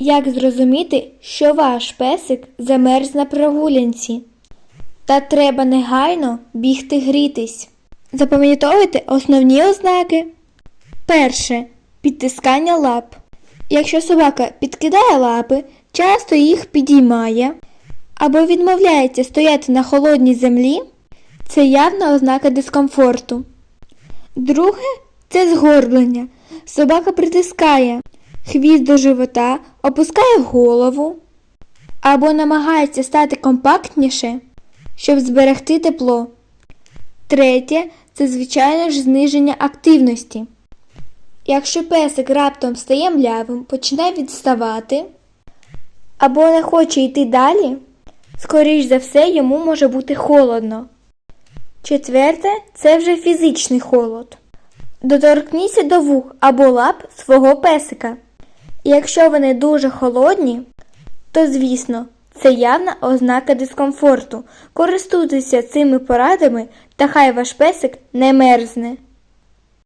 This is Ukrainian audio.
Як зрозуміти, що ваш песик замерз на прогулянці? Та треба негайно бігти грітись. Запам'ятовуйте основні ознаки. Перше підтискання лап. Якщо собака підкидає лапи, часто їх підіймає або відмовляється стояти на холодній землі, це явна ознака дискомфорту. Друге це згорблення. Собака притискає хвіст до живота, опускає голову або намагається стати компактніше, щоб зберегти тепло. Третє це звичайно ж зниження активності. Якщо песик раптом стає млявим, починає відставати або не хоче йти далі, скоріш за все йому може бути холодно. Четверте це вже фізичний холод. Доторкніться до вух або лап свого песика. Якщо вони дуже холодні, то звісно, це явна ознака дискомфорту. Користуйтеся цими порадами, та хай ваш песик не мерзне.